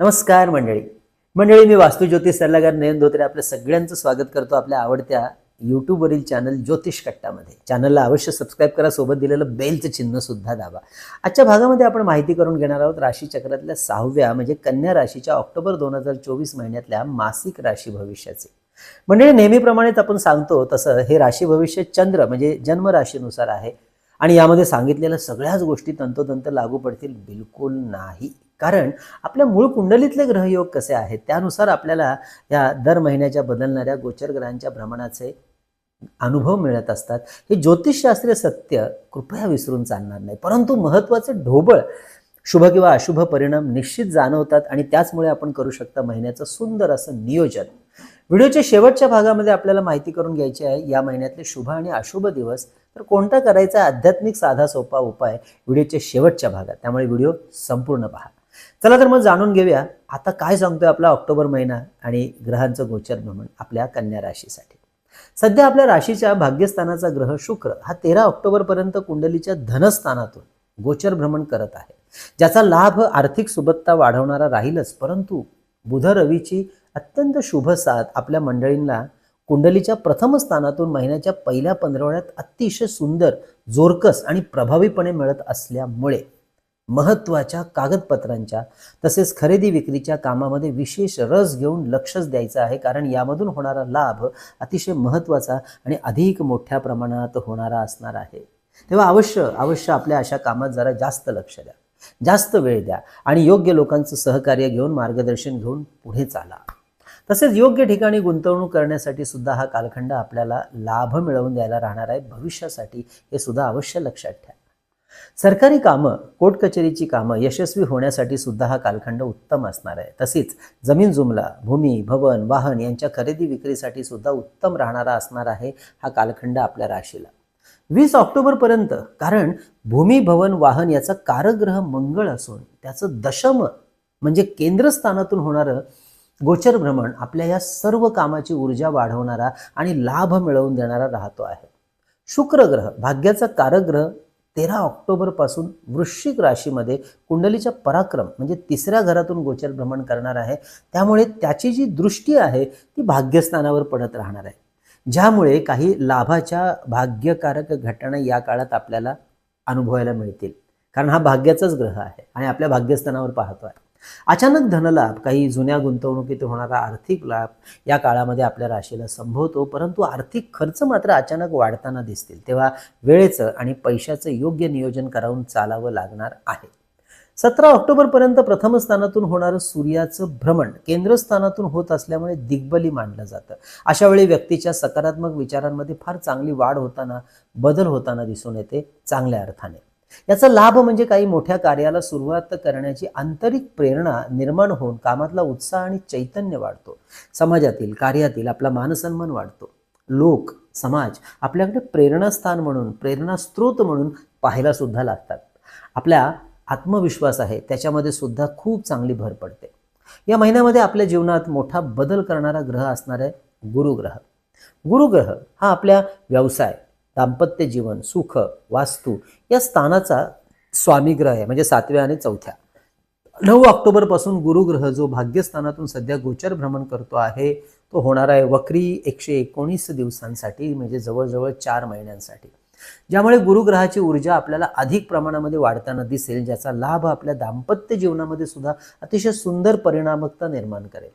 नमस्कार मंडळी. मंडळी मी वास्तुज्योतिष सल्लागार नयन धोत्रे आपल्या सगळ्यांचं स्वागत करतो आपल्या आवडत्या यूट्यूबवरील चॅनल ज्योतिष कट्टामध्ये. चॅनलला अवश्य सबस्क्राईब करा सोबत दिलेलं बेलचं चिन्ह सुद्धा दाबा. आजच्या भागामध्ये आपण माहिती करून घेणार आहोत राशीचक्रातल्या सहाव्या म्हणजे कन्या राशीच्या ऑक्टोबर दोन हजार चोवीस महिन्यातल्या मासिक राशी भविष्याचे. मंडळी नेहमीप्रमाणेच आपण सांगतो तसं हे राशी भविष्य चंद्र म्हणजे जन्म राशीनुसार आहे. आणि यामध्ये सांगितलेल्या सगळ्याच गोष्टी तंतोतंत लागू पडतील बिलकुल नाही. कारण आपल्या मूळ कुंडलीतले ग्रहयोग कसे आहेत त्यानुसार आपल्याला या दर महिन्याच्या बदलणाऱ्या गोचर ग्रहांच्या भ्रमणाचे अनुभव मिळत असतात. हे ज्योतिषशास्त्रीय सत्य कृपया विसरून चालणार नाही. परंतु महत्त्वाचे ढोबळ शुभ किंवा अशुभ परिणाम निश्चित जाणवतात आणि त्याचमुळे आपण करू शकता महिन्याचं सुंदर असं नियोजन. व्हिडिओच्या शेवटच्या भागामध्ये आपल्याला माहिती करून घ्यायची आहे या महिन्यातले शुभ आणि अशुभ दिवस. तर कोणता करायचा आध्यात्मिक साधा सोपा उपाय व्हिडिओच्या शेवटच्या भागात? त्यामुळे व्हिडिओ संपूर्ण पहा. चला तर मग जाणून घेऊया आता काय सांगतोय आपला ऑक्टोबर महिना आणि ग्रहांचं गोचर भ्रमण आपल्या कन्या राशीसाठी. सध्या आपल्या राशीच्या भाग्यस्थानाचा ग्रह शुक्र हा तेरा ऑक्टोबर पर्यंत कुंडलीच्या धनस्थानातून गोचर भ्रमण करत आहे. ज्याचा लाभ आर्थिक सुबत्ता वाढवणारा राहीलच परंतु बुध रवीची अत्यंत शुभ साथ आपल्या मंडळींना कुंडलीच्या प्रथम स्थानातून महिन्याच्या पहिल्या पंधरवड्यात अतिशय सुंदर जोरकस आणि प्रभावीपणे मिळत असल्यामुळे महत्त्वाच्या कागदपत्रांच्या तसेच खरेदी विक्रीच्या कामामध्ये विशेष रस घेऊन लक्षच द्यायचं आहे. कारण यामधून होणारा लाभ अतिशय महत्त्वाचा आणि अधिक मोठ्या प्रमाणात होणारा असणार आहे. तेव्हा अवश्य अवश्य आपल्या अशा कामात जरा जास्त लक्ष द्या. जास्त वेळ द्या आणि योग्य लोकांचं सहकार्य घेऊन मार्गदर्शन घेऊन पुढे चाला. तसेच योग्य ठिकाणी गुंतवणूक करण्यासाठी सुद्धा हा कालखंड आपल्याला लाभ मिळवून द्यायला राहणार आहे. भविष्यासाठी हे सुद्धा अवश्य लक्षात ठेवा. सरकारी कामं कोर्ट कचेरीची कामं यशस्वी होण्यासाठी सुद्धा हा कालखंड उत्तम असणार आहे. तसेच जमीन जुमला भूमी भवन वाहन यांच्या खरेदी विक्रीसाठी सुद्धा उत्तम राहणारा असणार आहे हा कालखंड आपल्या राशीला. वीस ऑक्टोबरपर्यंत कारण भूमी भवन वाहन याचा कारग्रह मंगळ असून त्याचं दशम म्हणजे केंद्रस्थानातून होणारं गोचर भ्रमण आपल्या या सर्व कामाची ऊर्जा वाढवणारा आणि लाभ मिळवून देणारा राहतो आहे. शुक्र ग्रह भाग्याचा कारग्रह तेरा ऑक्टोबरपासून वृश्चिक राशीमध्ये कुंडलीचा पराक्रम म्हणजे तिसऱ्या घरातून गोचर भ्रमण करणार आहे. त्यामुळे त्याची जी दृष्टी आहे ती भाग्यस्थानावर पडत राहणार आहे. ज्यामुळे काही लाभाच्या भाग्यकारक घटना या काळात आपल्याला अनुभवायला मिळतील. कारण हा भाग्याचाच ग्रह आहे आणि आपल्या भाग्यस्थानावर पाहतो आहे अचानक धनलाभ काही जुन्या गुंतवणुकीत होणारा आर्थिक लाभ या काळामध्ये आपल्या राशीला संभवतो परंतु आर्थिक खर्च मात्र अचानक वाढताना दिसतील. तेव्हा वेळेचं आणि पैशाचं योग्य नियोजन करावून चालावं लागणार आहे. सतरा ऑक्टोबरपर्यंत प्रथम स्थानातून होणारं सूर्याचं भ्रमण केंद्रस्थानातून होत असल्यामुळे दिग्बली मानलं जातं. अशा वेळी व्यक्तीच्या सकारात्मक विचारांमध्ये फार चांगली वाढ होताना बदल होताना दिसून येते चांगल्या अर्थाने. याचा लाभ म्हणजे काही मोठ्या कार्याला सुरुवात करण्याची आंतरिक प्रेरणा निर्माण होऊन कामातला उत्साह आणि चैतन्य वाढतो. समाजातील कार्यातील आपला मानसन्मान वाढतो. लोक समाज आपल्याकडे प्रेरणास्थान म्हणून प्रेरणास्त्रोत म्हणून पाहायला सुद्धा लागतात. आपल्या आत्मविश्वास आहे त्याच्यामध्ये सुद्धा खूप चांगली भर पडते. या महिन्यामध्ये आपल्या जीवनात मोठा बदल करणारा ग्रह असणार आहे गुरुग्रह. गुरुग्रह हा आपल्या व्यवसाय दाम्पत्य जीवन सुख वास्तू या स्थानाचा स्वामीग्रह आहे म्हणजे सातव्या आणि चौथ्या. नऊ ऑक्टोबरपासून गुरुग्रह जो भाग्यस्थानातून सध्या गोचर भ्रमण करतो आहे तो होणार आहे वक्री एकशे एकोणीस दिवसांसाठी म्हणजे जवळजवळ चार महिन्यांसाठी. ज्यामुळे गुरुग्रहाची ऊर्जा आपल्याला अधिक प्रमाणामध्ये वाढताना दिसेल ज्याचा लाभ आपल्या दाम्पत्य जीवनामध्ये सुद्धा अतिशय सुंदर परिणामकता निर्माण करेल.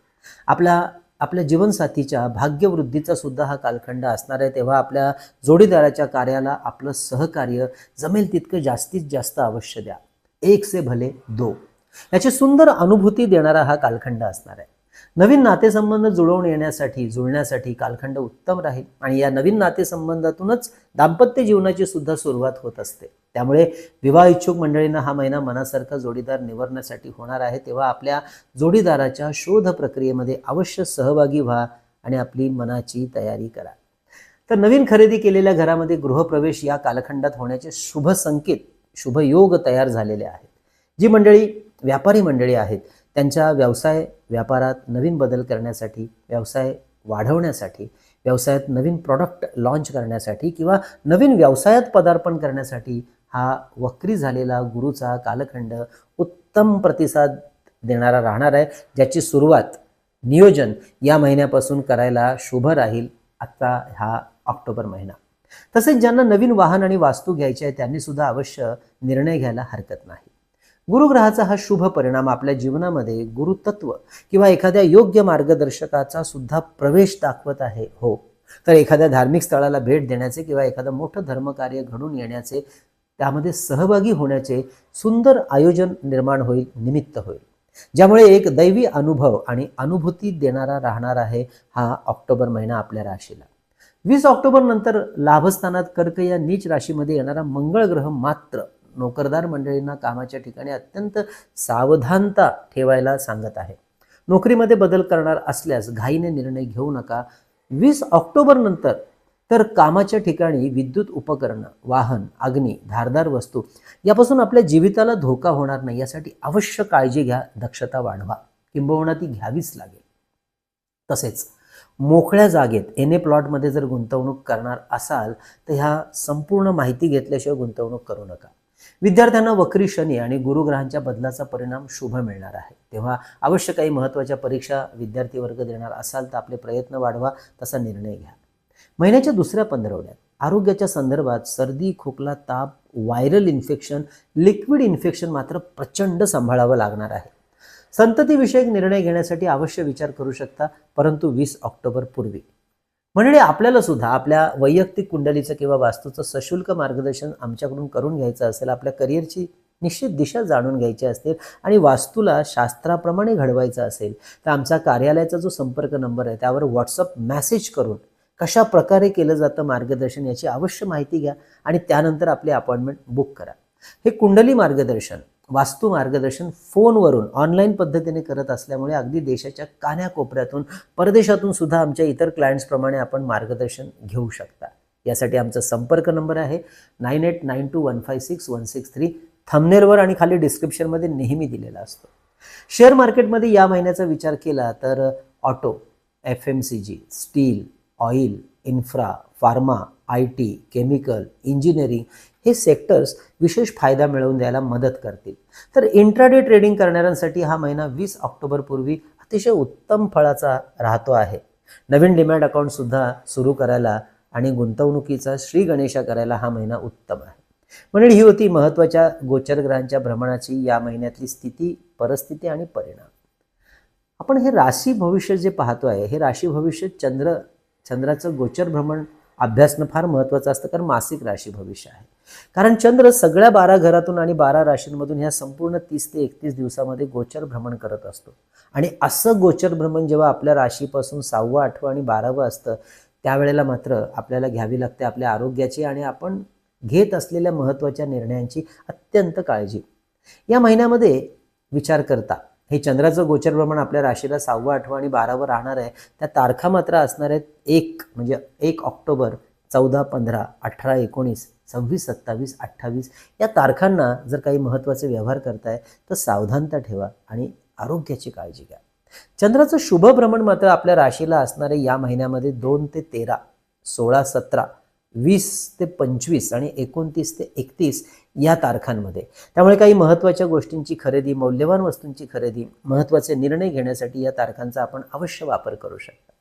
आपल्या आपल्या जीवनसाथीच्या भाग्यवृद्धीचा सुद्धा हा कालखंड असणार आहे. तेव्हा आपल्या जोडीदाराच्या कार्याला आपलं सहकार्य जमेल तितकं जास्तीत जास्त अवश्य द्या. एक से भले दो. याची सुंदर अनुभूती देणारा हा कालखंड असणार आहे. नवीन नातेसंबंध जुळवून येण्यासाठी जुळण्यासाठी कालखंड उत्तम राहील आणि या नवीन नातेसंबंधातूनच दाम्पत्य जीवनाची सुद्धा सुरुवात होत असते. त्यामुळे विवाह इच्छुक मंडळींना हा महिना मनासारखा जोडीदार निवडण्यासाठी होणार आहे. तेव्हा आपल्या जोडीदाराच्या शोध प्रक्रियेमध्ये अवश्य सहभागी व्हा आणि आपली मनाची तयारी करा. तर नवीन खरेदी केलेल्या घरामध्ये गृहप्रवेश या कालखंडात होण्याचे शुभ संकेत शुभ योग तयार झालेले आहेत. जी मंडळी व्यापारी मंडळी आहेत त्यांच्या व्यवसाय व्यापारात नवीन बदल करण्यासाठी व्यवसाय वाढवण्यासाठी व्यवसायात नवीन प्रॉडक्ट लॉन्च करण्यासाठी किंवा नवीन व्यवसायात पदार्पण करण्यासाठी हा वक्री झालेला गुरुचा कालखंड उत्तम प्रतिसाद देणारा राहणार आहे ज्याची सुरुवात नियोजन या महिन्यापासून करायला शुभ राहील आता हा ऑक्टोबर महिना. तसेच ज्यांना नवीन वाहन आणि वास्तू घ्यायची आहे त्यांनी सुद्धा अवश्य निर्णय घ्यायला हरकत नाही. गुरुग्रहाचा हा शुभ परिणाम आपल्या जीवनामध्ये गुरुतत्व किंवा एखाद्या योग्य मार्गदर्शकाचा सुद्धा प्रवेश दाखवत आहे हो. तर एखाद्या धार्मिक स्थळाला भेट देण्याचे किंवा एखादं मोठं धर्मकार्य घडून येण्याचे त्यामध्ये सहभागी होण्याचे सुंदर आयोजन निर्माण होईल निमित्त होईल. ज्यामुळे एक दैवी अनुभव आणि अनुभूती देणारा राहणार आहे हा ऑक्टोबर महिना आपल्या राशीला. वीस ऑक्टोबर नंतर लाभस्थानात कर्क या नीच राशीमध्ये येणारा मंगळ ग्रह मात्र नोकरदार मंडळींना कामाच्या ठिकाणी अत्यंत सावधानता ठेवायला सांगत आहे. नोकरीमध्ये बदल करणार असल्यास घाईने निर्णय घेऊ नका. वीस ऑक्टोबर नंतर तर कामाच्या ठिकाणी विद्युत उपकरणं वाहन अग्नी धारदार वस्तू यापासून आपल्या जीविताला धोका होणार नाही यासाठी अवश्य काळजी घ्या दक्षता वाढवा किंबहुना ती घ्यावीच लागेल. तसेच मोकळ्या जागेत एन ए प्लॉटमध्ये जर गुंतवणूक करणार असाल तर ह्या संपूर्ण माहिती घेतल्याशिवाय गुंतवणूक करू नका. विद्यार्थ्यांना वक्री शनी आणि गुरुग्रहांच्या बदलाचा परिणाम शुभ मिळणार आहे. तेव्हा अवश्य काही महत्त्वाच्या परीक्षा विद्यार्थी वर्ग देणार असाल तर आपले प्रयत्न वाढवा तसा निर्णय घ्या. महिन्याच्या दुसऱ्या पंधरवड्यात आरोग्याच्या संदर्भात सर्दी खोकला ताप व्हायरल इन्फेक्शन लिक्विड इन्फेक्शन मात्र प्रचंड सांभाळावं लागणार आहे. संततीविषयक निर्णय घेण्यासाठी अवश्य विचार करू शकता परंतु वीस ऑक्टोबर पूर्वी. म्हणजे आपल्याला सुद्धा आपल्या वैयक्तिक कुंडलीचं किंवा वास्तूचं सशुल्क मार्गदर्शन आमच्याकडून करून घ्यायचं असेल आपल्या करिअरची निश्चित दिशा जाणून घ्यायची असतील आणि वास्तूला शास्त्राप्रमाणे घडवायचं असेल तर आमचा कार्यालयाचा जो संपर्क नंबर आहे त्यावर व्हॉट्सअप मेसेज करून कशा प्रकारे केलं जातं मार्गदर्शन याची अवश्य माहिती घ्या आणि त्यानंतर आपली अपॉइंटमेंट बुक करा. हे कुंडली मार्गदर्शन वास्तू मार्गदर्शन फोनवरून ऑनलाईन पद्धतीने करत असल्यामुळे अगदी देशाच्या कान्याकोपऱ्यातून परदेशातून सुद्धा आमच्या इतर क्लायंट्सप्रमाणे आपण मार्गदर्शन घेऊ शकता. यासाठी आमचा संपर्क नंबर आहे nine eight nine two one five six one six three. थमनेरवर आणि खाली डिस्क्रिप्शनमध्ये नेहमी दिलेला असतो. शेअर मार्केटमध्ये या महिन्याचा विचार केला तर auto F M C G steel oil infra pharma I T chemical engineering हे सेक्टर्स विशेष फायदा मिळवून द्यायला मदत करतील. तर इंट्राडे ट्रेडिंग करणाऱ्यांसाठी हा महिना वीस ऑक्टोबरपूर्वी अतिशय उत्तम फळाचा राहतो आहे. नवीन डिमॅट अकाउंटसुद्धा सुरू करायला आणि गुंतवणुकीचा श्री गणेशा करायला हा महिना उत्तम आहे. म्हणजे ही होती महत्त्वाच्या गोचर ग्रहांच्या भ्रमणाची या महिन्यातली स्थिती परिस्थिती आणि परिणाम. आपण हे राशी भविष्य जे पाहतो आहे हे राशी भविष्य चंद्र चंद्राचं गोचर भ्रमण अभ्यासणं फार महत्त्वाचं असतं कारण मासिक राशी भविष्य आहे. कारण चंद्र सगळ्या बारा घरातून आणि बारा राशींमधून ह्या संपूर्ण तीस ते एकतीस दिवसामध्ये गोचर भ्रमण करत असतो. आणि असं गोचर भ्रमण जेव्हा आपल्या राशीपासून सहावं आठवं आणि बारावं असतं त्यावेळेला मात्र आपल्याला घ्यावी लागते आपल्या आरोग्याची आणि आपण घेत असलेल्या महत्त्वाच्या निर्णयांची अत्यंत काळजी. या महिन्यामध्ये विचार करता हे चंद्राचं गोचर भ्रमण आपल्या राशीला सहावं आठवं आणि बारावं राहणार आहे. त्या तारखा मात्र असणार आहेत एक म्हणजे एक ऑक्टोबर चौदा पंधरा अठरा एकोणीस सव्वीस सत्तावीस अठ्ठावीस या तारखांना जर काही महत्त्वाचे व्यवहार करताय तर सावधानता ठेवा आणि आरोग्याची काळजी घ्या. चंद्राचं शुभ भ्रमण मात्र आपल्या राशीला असणारे या महिन्यामध्ये दोन ते तेरा सोळा सतरा. वीस ते पंचवीस आणि एकोणतीस ते एकतीस या तारखांमध्ये. त्यामुळे काही महत्त्वाच्या गोष्टींची खरेदी मौल्यवान वस्तूंची खरेदी महत्त्वाचे निर्णय घेण्यासाठी या तारखांचा आपण अवश्य वापर करू शकता.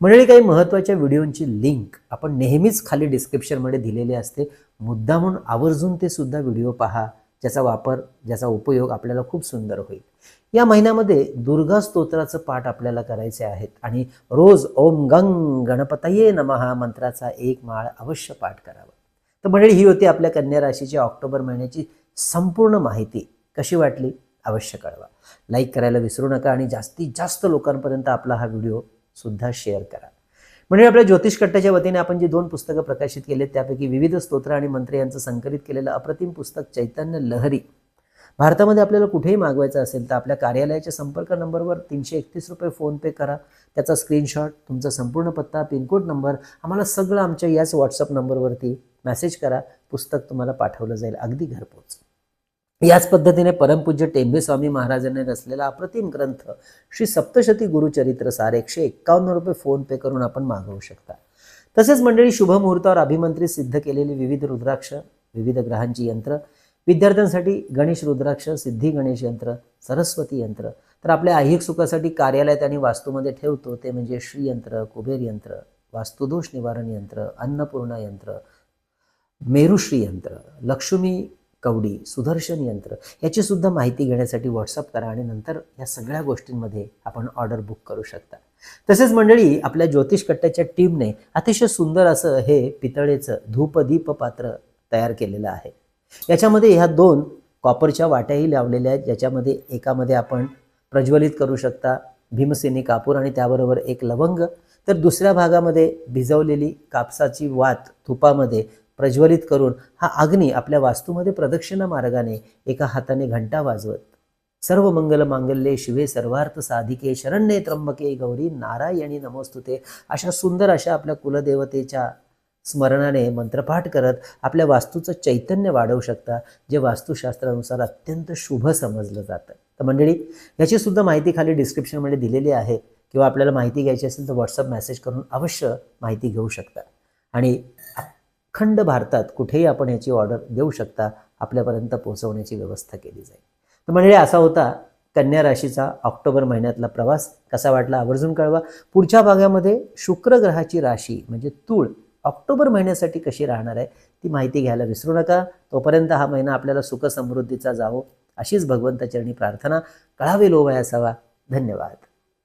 मंडळी काही महत्त्वाच्या व्हिडिओंची लिंक आपण नेहमीच खाली डिस्क्रिप्शनमध्ये दिलेली असते. मुद्दा म्हणून आवर्जून ते सुद्धा व्हिडिओ पहा ज्याचा वापर ज्याचा उपयोग आपल्याला खूप सुंदर होईल. या महिन्यामध्ये दुर्गा स्तोत्राचं पाठ आपल्याला करायचे आहेत आणि रोज ओम गंग गणपतये नमहा मंत्राचा एक माळ अवश्य पाठ करावा. तर मंडळी ही होती आपल्या कन्या राशीची ऑक्टोबर महिन्याची संपूर्ण माहिती. कशी वाटली? अवश्य कळवा. लाईक करायला विसरू नका आणि जास्तीत जास्त लोकांपर्यंत आपला हा व्हिडिओ सुद्धा शेअर करा. म्हणजे आपल्या ज्योतिष कट्ट्याच्या वतीने आपण जी दोन पुस्तकं प्रकाशित केली त्यापैकी विविध स्तोत्र आणि मंत्र यांचं संकलित केलेलं अप्रतिम पुस्तक चैतन्य लहरी भारतामध्ये आपल्याला कुठेही मागवायचं असेल तर आपल्या कार्यालयाच्या संपर्क नंबरवर तीनशे एकतीस रुपये फोनपे करा. त्याचा स्क्रीनशॉट तुमचा संपूर्ण पत्ता पिनकोड नंबर आम्हाला सगळं आमच्या याच व्हॉट्सअप नंबरवरती मेसेज करा. पुस्तक तुम्हाला पाठवलं जाईल. अगदी घरपोच. याच पद्धतीने परमपूज्य टेंबे स्वामी महाराजांनी रचलेला अप्रतिम ग्रंथ श्री सप्तशती गुरुचरित्र सार एकशे एक्कावन्न रुपये फोन पे करून आपण मागवू शकता. तसेच मंडळी शुभ मुहूर्तावर अभिमंत्रित सिद्ध केलेली विविध रुद्राक्ष विविध ग्रहांची यंत्र विद्यार्थ्यांसाठी गणेश रुद्राक्ष सिद्धी गणेश यंत्र सरस्वती यंत्र. तर आपल्या ऐहिक सुखासाठी कार्यालयात आणि वास्तूमध्ये ठेवतो ते म्हणजे श्रीयंत्र कुबेर यंत्र वास्तुदोष निवारण यंत्र अन्नपूर्णा यंत्र मेरुश्री यंत्र लक्ष्मी कवडी सुदर्शन यंत्र. याची सुद्धा माहिती घेण्यासाठी व्हॉट्सअप करा आणि नंतर या सगळ्या गोष्टींमध्ये आपण ऑर्डर बुक करू शकता. तसेच मंडळी आपल्या ज्योतिष कट्ट्याच्या टीमने अतिशय सुंदर असं हे पितळेचं धूपदीप पात्र तयार केलेलं आहे. याच्यामध्ये ह्या दोन कॉपरच्या वाट्याही लावलेल्या आहेत ज्याच्यामध्ये एकामध्ये आपण प्रज्वलित करू शकता भीमसेनी कापूर आणि त्याबरोबर एक लवंग. तर दुसऱ्या भागामध्ये भिजवलेली कापसाची वात तुपामध्ये प्रज्वलित करून हा अग्नी आपल्या वास्तूमध्ये प्रदक्षिणा मार्गाने एका हाताने घंटा वाजवत. सर्व मंगल मांगल्ये शिवे सर्वार्थ साधिके शरण्ये त्र्यंबके गौरी नारायणी नमोस्तुते. अशा सुंदर अशा आपल्या कुलदेवतेच्या स्मरणाने मंत्रपाठ करत आपल्या वास्तूचं चैतन्य वाढवू शकता जे वास्तुशास्त्रानुसार अत्यंत शुभ समजलं जातं. तर मंडळी याची सुद्धा माहिती खाली डिस्क्रिप्शनमध्ये दिलेली आहे. किंवा आपल्याला माहिती घ्यायची असेल तर व्हॉट्सअप मेसेज करून अवश्य माहिती घेऊ शकता. आणि अखंड भारतात कुठेही आपण याची ऑर्डर देऊ शकता आपल्यापर्यंत पोहोचवण्याची व्यवस्था केली जाईल. तर मंडळी असा होता कन्या राशीचा ऑक्टोबर महिन्यातला प्रवास. कसा वाटला? आवर्जून कळवा. पुढच्या भागामध्ये शुक्र ग्रहाची राशी म्हणजे तूळ ऑक्टोबर महिन्यासाठी कशी राहणार आहे ती माहिती घ्यायला विसरू नका. तोपर्यंत हा महिना आपल्याला सुख समृद्धीचा जावो. अशीच भगवंताचरणी प्रार्थना कळावे लोवाय असावा धन्यवाद.